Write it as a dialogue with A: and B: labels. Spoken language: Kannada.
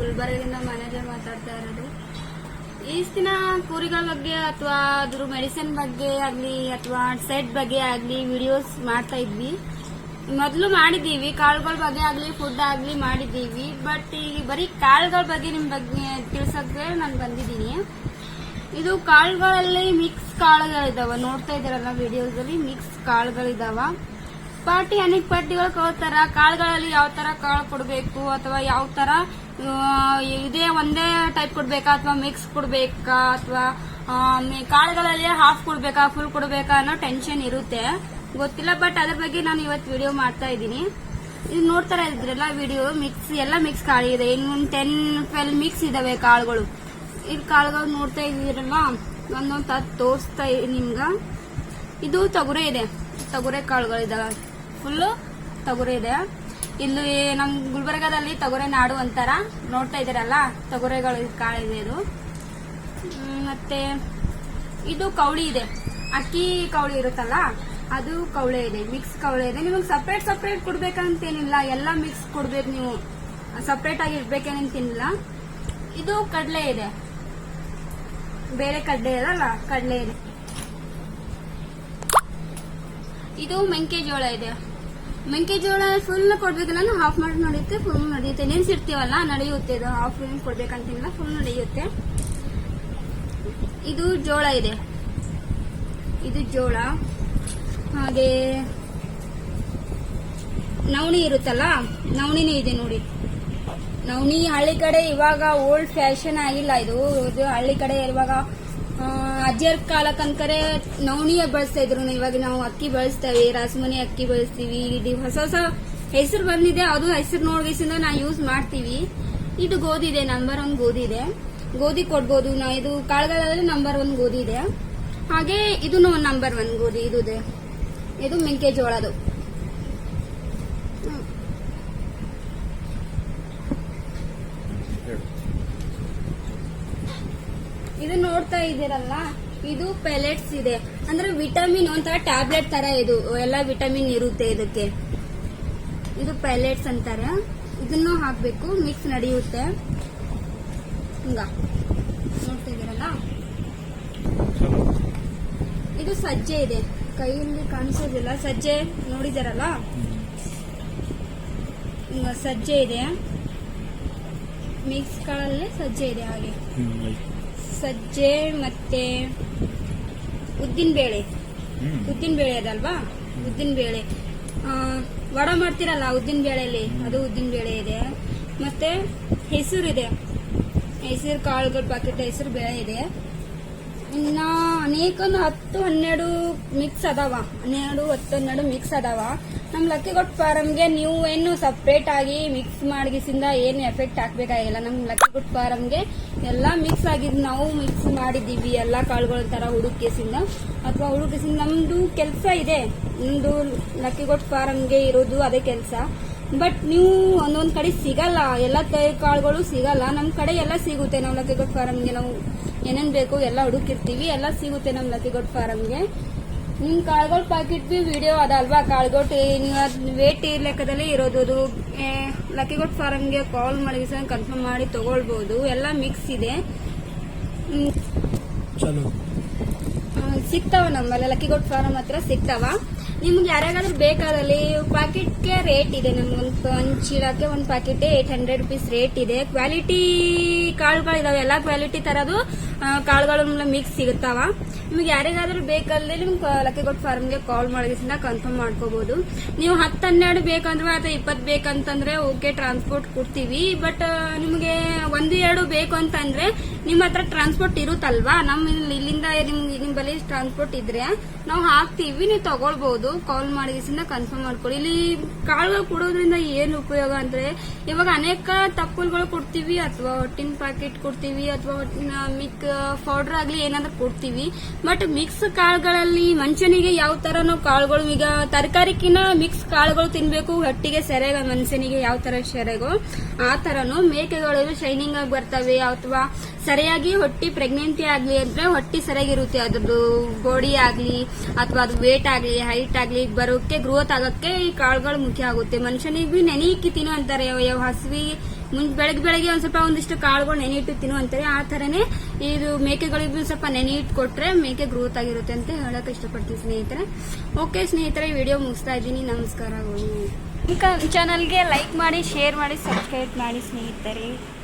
A: ಗುಲ್ಬರ್ಗದಿಂದ ಮ್ಯಾನೇಜರ್ ಮಾತಾಡ್ತಾ ಇರೋದು. ಈಸ್ತಿನ ಕುರಿಗಳ ಬಗ್ಗೆ ಅಥವಾ ಅದ್ರ ಮೆಡಿಸಿನ್ ಬಗ್ಗೆ ಆಗಲಿ ಅಥವಾ ಸೆಟ್ ಬಗ್ಗೆ ಆಗಲಿ ವಿಡಿಯೋಸ್ ಮಾಡ್ತಾ ಇದ್ವಿ. ಮೊದಲು ಮಾಡಿದ್ದೀವಿ, ಕಾಳುಗಳ ಬಗ್ಗೆ ಆಗ್ಲಿ ಫುಡ್ ಆಗ್ಲಿ ಮಾಡಿದ್ದೀವಿ ಬಟ್ ಈಗ ಬರೀ ಕಾಳುಗಳ ಬಗ್ಗೆ ನಿಮ್ ಬಗ್ಗೆ ತಿಳ್ಸಕ್ಕೆ ನಾನು ಬಂದಿದ್ದೀನಿ. ಇದು ಕಾಳುಗಳಲ್ಲಿ ಮಿಕ್ಸ್ ಕಾಳುಗಳಿದಾವ ನೋಡ್ತಾ ಇದ್ದೀರಲ್ಲ ಅಲ್ಲಿ ಮಿಕ್ಸ್ ಕಾಳುಗಳಿದಾವ ಪಾರ್ಟಿ ಅನೇಕ ಪಾರ್ಟಿಗಳು ಕೊಡ್ತಾರ ಕಾಳುಗಳಲ್ಲಿ ಯಾವ ತರ ಕಾಳು ಕೊಡಬೇಕು ಅಥವಾ ಯಾವ ತರ ಇದೇ ಒಂದೇ ಟೈಪ್ ಕೊಡ್ಬೇಕಾ ಅಥವಾ ಮಿಕ್ಸ್ ಕೊಡ್ಬೇಕಾ ಅಥವಾ ಕಾಳುಗಳಲ್ಲಿ ಹಾಫ್ ಕೊಡ್ಬೇಕಾ ಫುಲ್ ಕೊಡ್ಬೇಕಾ ಅನ್ನೋ ಟೆನ್ಷನ್ ಇರುತ್ತೆ. ಗೊತ್ತಿಲ್ಲ ಬಟ್ ಅದ್ರ ಬಗ್ಗೆ ನಾನು ಇವತ್ತು ವಿಡಿಯೋ ಮಾಡ್ತಾ ಇದ್ದೀನಿ. ಇದು ನೋಡ್ತಾರ ಇದ್ರಲ್ಲ ವಿಡಿಯೋ ಮಿಕ್ಸ್ ಎಲ್ಲ ಮಿಕ್ಸ್ ಕಾಳು ಇದೆ. ಇನ್ನು ಟೆನ್ ಟ್ವೆಲ್ ಮಿಕ್ಸ್ ಇದಾವೆ ಕಾಳುಗಳು. ಇದು ಕಾಳುಗಳು ನೋಡ್ತಾ ಇದ್ದೀರಲ್ಲ, ಒಂದೊಂದು ತತ್ ತೋರಿಸ್ತಾ ನಿಮ್ಗ. ಇದು ತೊಗರೆ ಇದೆ. ತೊಗರೆ ಕಾಳುಗಳಿದಾವೆ ಫುಲ್ಲು ತೊಗರೆ ಇದೆ. ಇಲ್ಲಿ ನಮ್ ಗುಲ್ಬರ್ಗದಲ್ಲಿ ತೊಗರೆ ನಾಡು ಅಂತಾರ. ನೋಡ್ತಾ ಇದ್ದೀರಲ್ಲ, ತೊಗರೆಗಳು ಕಾಳಿದೆ ಇದು ಮತ್ತೆ ಇದು ಕೌಳಿ ಇದೆ. ಅಕ್ಕಿ ಕೌಳಿ ಇರುತ್ತಲ್ಲ ಅದು ಕವಳೆ ಇದೆ ಮಿಕ್ಸ್ ಕವಳೆ ಇದೆ. ನಿಮಗೆ ಸಪ್ರೇಟ್ ಸಪ್ರೇಟ್ ಕೊಡ್ಬೇಕಂತೇನಿಲ್ಲ. ಎಲ್ಲ ಮಿಕ್ಸ್ ಕೊಡ್ಬೇಕು ನೀವು. ಸಪ್ರೇಟ್ ಆಗಿ ಇರ್ಬೇಕೇನಂತೇನಿಲ್ಲ ಇದು ಕಡಲೆ ಇದೆ. ಬೇರೆ ಕಡಲೆ ಇದಲ್ಲ, ಕಡಲೆ ಇದೆ. ಇದು ಮೆಂಕೆಜೋಳ ಇದೆ. ಮೆಂಕೆಜೋಳ ಫುಲ್ ಕೊಡ್ಬೇಕಲ್ಲ ಹಾಫ್ ಮಾಡಿ ನಡೆಯುತ್ತೆ ಫುಲ್ ನಡೆಯುತ್ತೆ. ನೆನ್ಸಿರ್ತೀವಲ್ಲ ನಡೆಯುತ್ತೆ ಇದು ಹಾಫ್ ಕೊಡ್ಬೇಕಂತಿಲ್ಲ ಫುಲ್ ನಡೆಯುತ್ತೆ. ಇದು ಜೋಳ ಇದೆ. ಇದು ಜೋಳ. ಹಾಗೆ ನವಣಿ ಇರುತ್ತಲ್ಲ, ನವಣಿನೇ ಇದೆ ನೋಡಿ. ನವಣಿ ಹಳ್ಳಿ ಕಡೆ ಇವಾಗ ಓಲ್ಡ್ ಫ್ಯಾಷನ್ ಆಗಿಲ್ಲ ಇದು. ಇದು ಹಳ್ಳಿ ಕಡೆ ಇವಾಗ ಅಜ್ಜರ್ ಕಾಲ ಕಾಲಕ್ಕಂಕರೆ ನವಣಿಯ ಬಳಸ್ತಾ ಇದ್ರು. ಇವಾಗ ನಾವು ಅಕ್ಕಿ ಬಳಸ್ತೇವೆ, ರಾಸಮನಿ ಅಕ್ಕಿ ಬಳಸ್ತೀವಿ. ಇದು ಹೊಸ ಹೊಸ ಹೆಸರು ಬಂದಿದೆ. ಅದು ಹೆಸರು ನೋಡ್ಗಿಸಿಂದ ನಾವು ಯೂಸ್ ಮಾಡ್ತೀವಿ. ಇದು ಗೋಧಿ ಇದೆ ನಂಬರ್ ಒನ್ ಗೋಧಿ ಇದೆ. ಗೋಧಿ ಕೊಡ್ಬೋದು. ನಾ ಇದು ಕಾಳುಗಳಲ್ಲಿ ನಂಬರ್ ಒನ್ ಗೋಧಿ ಇದೆ. ಹಾಗೆ ಇದು ನಂಬರ್ ಒನ್ ಗೋಧಿ ಇದು ಇದೆ ಮೆಂಕೆಜೋಳದು. ಇದು ನೋಡ್ತಾ ಇದ್ದೀರಲ್ಲ ಇದು ಪೆಲೆಟ್ಸ್ ಇದೆ. ಅಂದ್ರೆ ವಿಟಮಿನ್ ಒಂಥರ ಟ್ಯಾಬ್ಲೆಟ್ ತರ ಇದು ಎಲ್ಲ ವಿಟಮಿನ್ ಇರುತ್ತೆ ಇದಕ್ಕೆ. ಇದು ಪೆಲೆಟ್ಸ್ ಅಂತಾರೆ. ಇದನ್ನು ಹಾಕ್ಬೇಕು ಮಿಕ್ಸ್ ನಡೆಯುತ್ತೆ. ಹಿಂಗ. ನೋಡ್ತಾ ಇದ್ದೀರಲ್ಲ? ಇದು ಸಜ್ಜೆ ಇದೆ. ಕೈಯಲ್ಲಿ ಕಾಣಿಸೋದಿಲ್ಲ. ಸಜ್ಜೆ ನೋಡಿದಾರಲ್ಲ? ಸಜ್ಜೆ ಇದೆ. ಮಿಕ್ಸ್ ಕಾಳಲ್ಲಿ ಸಜ್ಜೆ ಇದೆ ಹಾಗೆ. ಸಜ್ಜೆ ಮತ್ತೆ ಉದ್ದಿನ ಬೇಳೆ ಉದ್ದಿನ ಬೇಳೆ ಅದಲ್ವಾ ಉದ್ದಿನ ಬೇಳೆ ವಡ ಮಾಡ್ತಿರಲ್ಲ ಉದ್ದಿನ ಬೇಳೆಯಲ್ಲಿ ಅದು ಉದ್ದಿನ ಬೇಳೆ ಇದೆ. ಮತ್ತೆ ಹೆಸರು ಇದೆ ಹೆಸರು ಕಾಳುಗಳ ಪಾಕೆಟ್ ಹೆಸರು ಬೇಳೆ ಇದೆ. ಇನ್ನ ಅನೇಕ ಒಂದು ಹತ್ತು ಹನ್ನೆರಡು ಮಿಕ್ಸ್ ಅದಾವ. ಹನ್ನೆರಡು, ಹತ್ತು ಹನ್ನೆರಡು ಮಿಕ್ಸ್ ಅದಾವ. ನಮ್ ಲಕ್ಕಿಗೊಟ್ ಫಾರಮ್ಗೆ ನೀವು ಏನು ಸಪ್ರೇಟ್ ಆಗಿ ಮಿಕ್ಸ್ ಮಾಡಿಸಿಂದ ಏನು ಎಫೆಕ್ಟ್ ಹಾಕ್ಬೇಕಾಗಿಲ್ಲ. ನಮ್ ಲಕ್ಕಿಗೊಟ್ ಫಾರಮ್ಗೆ ಎಲ್ಲ ಮಿಕ್ಸ್ ಆಗಿದ್ ನಾವು ಮಿಕ್ಸ್ ಮಾಡಿದ್ದೀವಿ. ಎಲ್ಲ ಕಾಳುಗಳ ತರ ಹುಡುಕಿಸಿಂದ ಅಥವಾ ಹುಡುಕಿಸಿಂದ ನಮ್ದು ಕೆಲಸ ಇದೆ. ನಮ್ದು ಲಕ್ಕಿಗೊಟ್ ಫಾರಮ್ಗೆ ಇರೋದು ಅದೇ ಕೆಲಸ. ಬಟ್ ನೀವು ಒಂದೊಂದು ಕಡೆ ಸಿಗಲ್ಲ. ಎಲ್ಲ ಕೈ ಕಾಳುಗಳು ಸಿಗಲ್ಲ. ನಮ್ಮ ಕಡೆ ಎಲ್ಲ ಸಿಗುತ್ತೆ ನಾವು ಲಕ್ಕಿಗೊಟ್ ಫಾರಮ್ಗೆ ನಾವು ಏನೇನ್ ಬೇಕು ಎಲ್ಲ ಹುಡುಕಿರ್ತೀವಿ. ಎಲ್ಲ ಸಿಗುತ್ತೆ ನಮ್ಮ ಲಕ್ಕಿಗೊಟ್ ಫಾರಮ್ಗೆ ನಿಮ್ ಕಾಳುಗಳು ಪ್ಯಾಕೆಟ್ ಬಿ ವಿಡಿಯೋ ಅದಲ್ವಾ ಕಾಳುಗೋಟ್ ನೀವು ವೇಟ್ ಲೆಕ್ಕದಲ್ಲಿ ಇರೋದು. ಅದು ಲಕ್ಕಿಗೊಟ್ ಫಾರಮ್ಗೆ ಕಾಲ್ ಮಾಡಿ ಕನ್ಫರ್ಮ್ ಮಾಡಿ ತಗೊಳ್ಬಹುದು ಎಲ್ಲ ಮಿಕ್ಸ್ ಇದೆ. ಸಿಗ್ತಾವ ನಮ್ಮಲ್ಲಿ. ಲಕ್ಕಿಗೊಟ್ ಫಾರಂ ಹತ್ರ ಸಿಗ್ತಾವ. ನಿಮ್ಗೆ ಯಾರಿಗಾದ್ರೂ ಬೇಕಾದಲ್ಲಿ ಪ್ಯಾಕೆಟ್ಗೆ ರೇಟ್ ಇದೆ. ನಮ್ಗೆ ಒಂದು ಚೀಲಕ್ಕೆ ಒಂದು packet eight hundred rupees rate ಇದೆ. ಕ್ವಾಲಿಟಿ ಕಾಳುಗಳಿದಾವೆ. ಎಲ್ಲ ಕ್ವಾಲಿಟಿ ತರದು ಕಾಳುಗಳ ಮಿಕ್ಸ್ ಸಿಗುತ್ತಾವ. ನಿಮ್ಗೆ ಯಾರಿಗಾದ್ರೂ ಬೇಕಲ್ಲದೆ ನಿಮ್ಗೆ ಫಾರ್ಮ್ ಫಾರ್ಮ್ಗೆ ಕಾಲ್ ಮಾಡೋದ್ರಿಂದ ಕನ್ಫರ್ಮ್ ಮಾಡ್ಕೋಬಹುದು ನೀವು ಹತ್ತು ಹನ್ನೆರಡು ಬೇಕಂದ್ರೆ ಅಥವಾ ಇಪ್ಪತ್ತು ಬೇಕಂತಂದ್ರೆ ಓಕೆ ಟ್ರಾನ್ಸ್ಪೋರ್ಟ್ ಕೊಡ್ತೀವಿ. ಬಟ್ ನಿಮಗೆ ಒಂದು, ಎರಡು ಬೇಕು ಅಂತಂದ್ರೆ ನಿಮ್ಮ ಹತ್ರ ಟ್ರಾನ್ಸ್ಪೋರ್ಟ್ ಇರುತ್ತಲ್ವಾ? ನಮ್ಮ ಇಲ್ಲಿ- ಇಲ್ಲಿಂದ ನಿಮ್ ಬಳಿ ಟ್ರಾನ್ಸ್ಪೋರ್ಟ್ ಇದ್ರೆ ನಾವು ಹಾಕ್ತೀವಿ, ನೀವು ತಗೊಳ್ಬಹುದು ಕಾಲ್ ಮಾಡಿಸಿಂದ ಕನ್ಫರ್ಮ್ ಮಾಡ್ಕೊಳ್ಳಿ ಇಲ್ಲಿ ಕಾಳುಗಳು ಕೊಡೋದ್ರಿಂದ ಏನು ಉಪಯೋಗ ಅಂದ್ರೆ, ಇವಾಗ ಅನೇಕ ತಪ್ಪಲ್ಗಳು ಕೊಡ್ತೀವಿ ಅಥವಾ ಹೊಟ್ಟಿನ ಪ್ಯಾಕೆಟ್ ಕೊಡ್ತೀವಿ ಅಥವಾ ಹೊಟ್ಟಿನ ಮಿಕ್ ಪೌಡರ್ ಆಗ್ಲಿ ಏನಾದ್ರೂ ಕೊಡ್ತೀವಿ. ಬಟ್ ಮಿಕ್ಸ್ ಕಾಳುಗಳಲ್ಲಿ ಮನುಷ್ಯನಿಗೆ ಯಾವ ತರ ನಾವು ಕಾಳುಗಳು, ಈಗ ತರಕಾರಿಕಿನ ಮಿಕ್ಸ್ ಕಾಳುಗಳು ತಿನ್ಬೇಕು, ಹೊಟ್ಟಿಗೆ ಸೆರೆಗ, ಮನುಷ್ಯನಿಗೆ ಯಾವ ತರ ಸೆರೆಗೋ, ಆ ತರನು ಮೇಕೆಗಳು ಶೈನಿಂಗ್ ಆಗಿ ಬರ್ತವೆ, ಅಥವಾ ಸರಿಯಾಗಿ ಹೊಟ್ಟಿ ಪ್ರೆಗ್ನೆಂಟಿ ಆಗ್ಲಿ ಅಂದ್ರೆ ಹೊಟ್ಟಿ ಸರಿಯಾಗಿರುತ್ತೆ. ಅದ್ರದ್ದು ಬಾಡಿ ಆಗ್ಲಿ, ಅಥವಾ ಅದು ವೇಟ್ ಆಗ್ಲಿ ಹೈಟ್ ಆಗ್ಲಿ ಬರೋಕೆ ಗ್ರೋತ್ ಆಗಕ್ಕೆ ಈ ಕಾಳುಗಳು ಮುಖ್ಯ ಆಗುತ್ತೆ. ಮನುಷ್ಯನಿಗೆ ಬಿ ನೆನೆಯಿಕ್ಕಿ ತಿನ್ನು ಅಂತಾರೆ. ಯಾವ- ಹಸಿವಿ. ಮುನ್ ಬೆಳಗ್ಗೆ ಬೆಳಗ್ಗೆ ಒಂದ್ ಸ್ವಲ್ಪ ಒಂದಿಷ್ಟು ಕಾಳುಗಳು ನೆನೆಯಿಟ್ಟು ತಿನ್ನು ಅಂತಾರೆ. ಆ ತರನೇ ಇದು ಮೇಕೆಗಳಿಗೂ ಸ್ವಲ್ಪ ನೆನೆಯಿಟ್ಟು ಕೊಟ್ರೆ ಮೇಕೆ ಗ್ರೋತ್ ಆಗಿರುತ್ತೆ ಅಂತ ಹೇಳಕ್ ಇಷ್ಟಪಡ್ತೀನಿ ಸ್ನೇಹಿತರೆ. ಓಕೆ ಸ್ನೇಹಿತರೆ ವಿಡಿಯೋ ಮುಗಿಸ್ತಾ ಇದ್ದೀನಿ. ನಮಸ್ಕಾರಗಳು ಚಾನಲ್ಗೆ ಲೈಕ್ ಮಾಡಿ ಶೇರ್ ಮಾಡಿ ಸಬ್ಸ್ಕ್ರೈಬ್ ಮಾಡಿ ಸ್ನೇಹಿತರೆ.